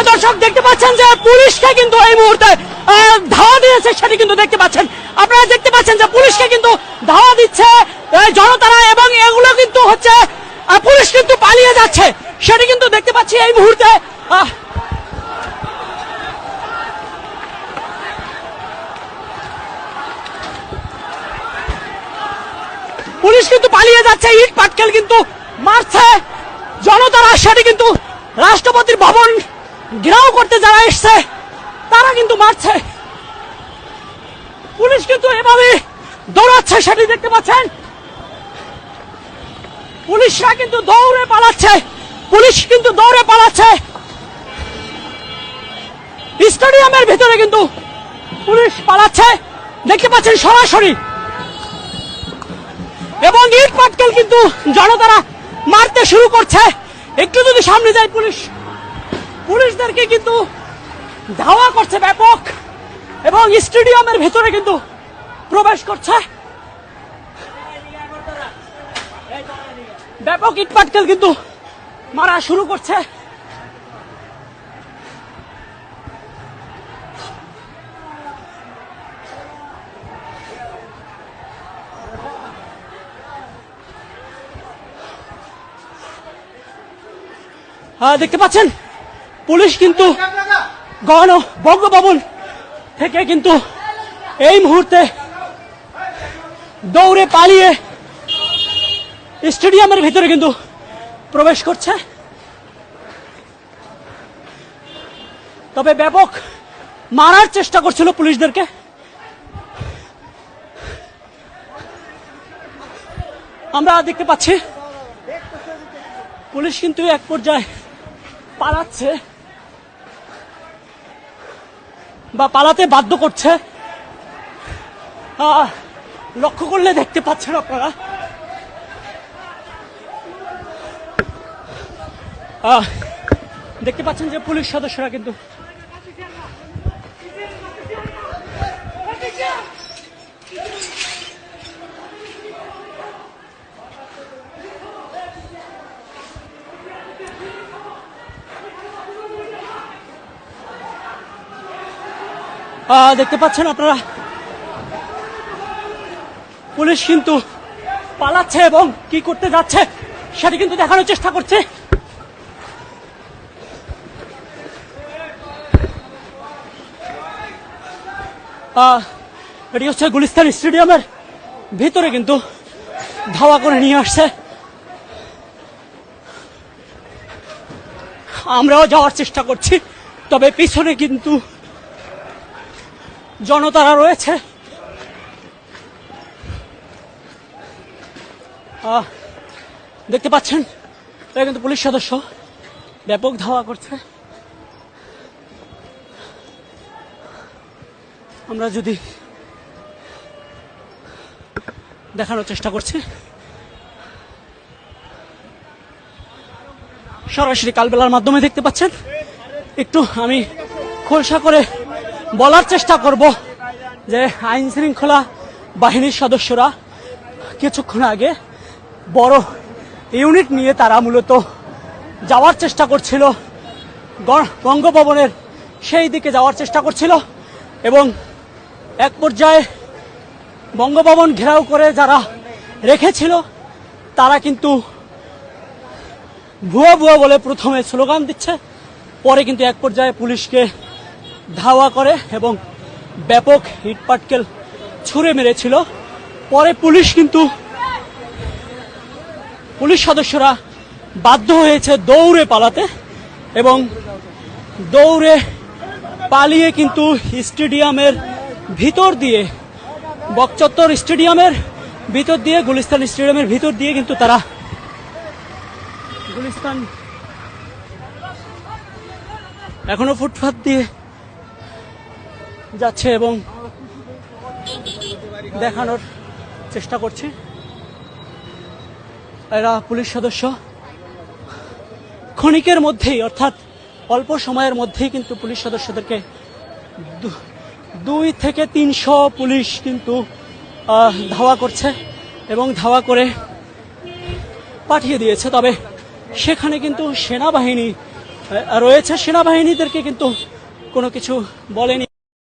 আহ, দর্শক দেখতে পাচ্ছেন যে পুলিশকে কিন্তু এই মুহূর্তে ধাওয়া দিয়েছে সেটি কিন্তু দেখতে পাচ্ছেন। আপনারা দেখতে পাচ্ছেন যে পুলিশকে কিন্তু ধাওয়া দিচ্ছে জনতারা এবং এগুলো কিন্তু হচ্ছে পুলিশ কিন্তু পালিয়ে যাচ্ছে। সেটি কিন্তু দেখতে পাচ্ছি এই মুহূর্তে পুলিশ কিন্তু পালিয়ে যাচ্ছে ইট পাটকেল কিন্তু মারছে জনতারা সেটি কিন্তু রাষ্ট্রপতির ভবন ঘেরাও করতে যারা এসছে, তারা কিন্তু মারছে। পুলিশ কিন্তু এভাবে দৌড়াচ্ছে, সেটি দেখতে পাচ্ছেন। পুলিশরা কিন্তু দৌড়ে পালাচ্ছে, পুলিশ কিন্তু দৌড়ে পালাচ্ছে। স্টেডিয়ামের ভিতরে কিন্তু পুলিশ পালাচ্ছে, দেখতে পাচ্ছেন সরাসরি। এবং ইট পাটকেল কিন্তু জনতারা মারতে শুরু করছে। একটু যদি সামনে যায় পুলিশ। পুলিশদেরকে কিন্তু ধাওয়া করছে ব্যাপক এবং স্টেডিয়ামের ভেতরে কিন্তু প্রবেশ করছে। ব্যাপক ইট পাটকেল কিন্তু মারা শুরু করছে। আহ, দেখতে পাচ্ছেন? পুলিশ কিন্তু গণ বঙ্গভবন থেকে কিন্তু এই মুহূর্তে দৌড়ে পালিয়ে স্টেডিয়ামের ভিতরে কিন্তু প্রবেশ করছে। তবে ব্যাপক মারার চেষ্টা করছিল পুলিশদেরকে। আমরা দেখতে পাচ্ছি, পুলিশ কিন্তু এক পর্যায়ে পালাচ্ছে। বা পালাতে বাধ্য করছে? লক্ষ্য করলে দেখতে পাচ্ছেন আপনারা। দেখতে পাচ্ছেন যে পুলিশ সদস্যরা কিন্তু দেখতে পাচ্ছেন আপনারা? পুলিশ কিন্তু পালাচ্ছে এবং কি করতে যাচ্ছে সেটা কিন্তু দেখানোর চেষ্টা করছে। এটি হচ্ছে গুলিস্তান স্টেডিয়ামের ভিতরে কিন্তু ধাওয়া করে নিয়ে আসছে। আমরাও যাওয়ার চেষ্টা করছি, তবে পিছনে কিন্তু জনতারা রয়েছে। দেখতে পাচ্ছেন এটা কিন্তু পুলিশ সদস্য। ব্যাপক ধাওয়া করছে। আমরা যদি দেখানোর চেষ্টা করছি। সরাসরি কালবেলার মাধ্যমে দেখতে পাচ্ছেন। একটু আমি খোলসা করে বলার চেষ্টা করব যে আইন শৃঙ্খলা বাহিনীর সদস্যরা কিছুক্ষণ আগে বড় ইউনিট নিয়ে তারা মূলত যাওয়ার চেষ্টা করছিল বঙ্গভবনের সেই দিকে যাওয়ার চেষ্টা করছিল এবং এক পর্যায়ে বঙ্গভবন ঘেরাও করে যারা রেখেছিল, তারা কিন্তু ভুয়া ভুয়া বলে প্রথমে স্লোগান দিচ্ছে, পরে কিন্তু এক পর্যায়ে পুলিশকে ধাওয়া করে এবং ব্যাপক ইটপাটকেল ছুঁড়ে মেরেছিল। পরে পুলিশ কিন্তু পুলিশ সদস্যরা বাধ্য হয়েছে দৌড়ে পালাতে এবং দৌড়ে পালিয়ে কিন্তু স্টেডিয়ামের ভিতর দিয়ে, বকচত্বর স্টেডিয়ামের ভিতর দিয়ে, গুলিস্তান স্টেডিয়ামের ভিতর দিয়ে কিন্তু তারা গুলিস্তান এখনও ফুটপাত দিয়ে যাচ্ছে এবং দেখানোর চেষ্টা করছে। এরা পুলিশ সদস্য। ক্ষণিকের মধ্যেই, অর্থাৎ অল্প সময়ের মধ্যেই কিন্তু পুলিশ সদস্যদেরকে দুই থেকে তিনশো পুলিশ কিন্তু ধাওয়া করছে এবং ধাওয়া করে পাঠিয়ে দিয়েছে। তবে সেখানে কিন্তু সেনাবাহিনী রয়েছে। সেনাবাহিনীদেরকে কিন্তু কোনো কিছু বলেনি।